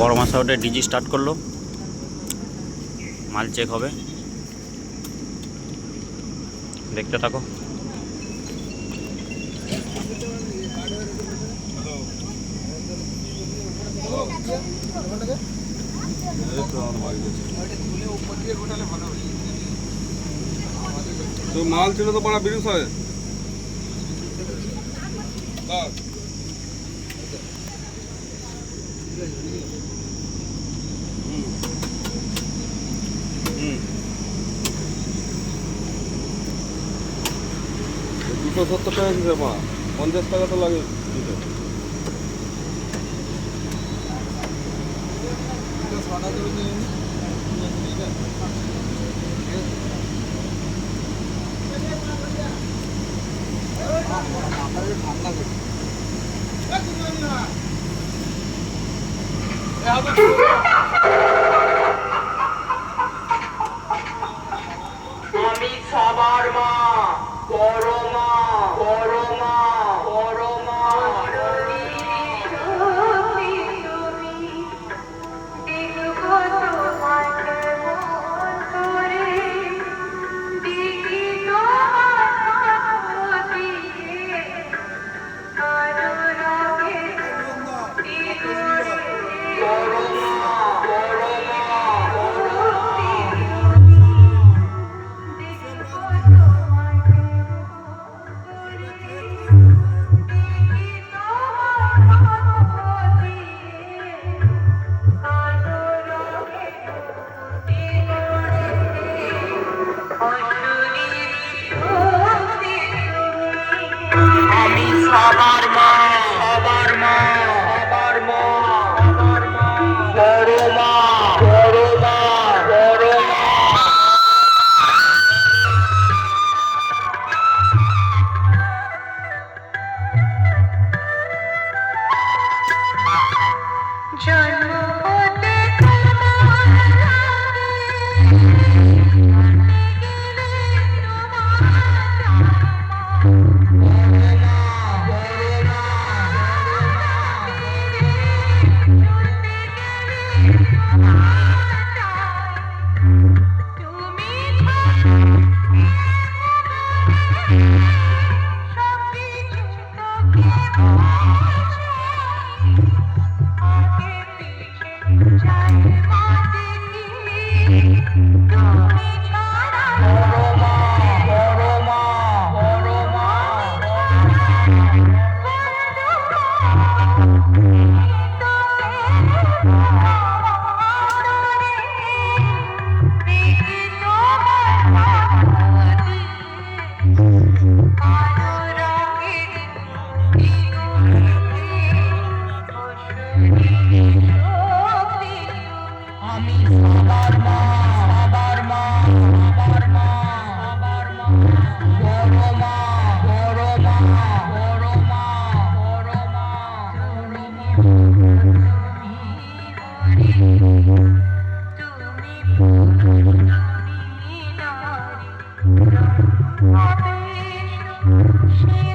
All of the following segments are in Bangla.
বড় মাছ আউটে ডিজি স্টার্ট করল। মাল চেক হবে। দেখতে থাকো। তো মাল ছিল তো পাড়া বিরুষ হয়। দুশো সত্তর টাকা দিতে মা পঞ্চাশ টাকা তো লাগে দিতে। আমি আমি আমার মা 这路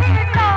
ಮಾಡಿಲ್ಲ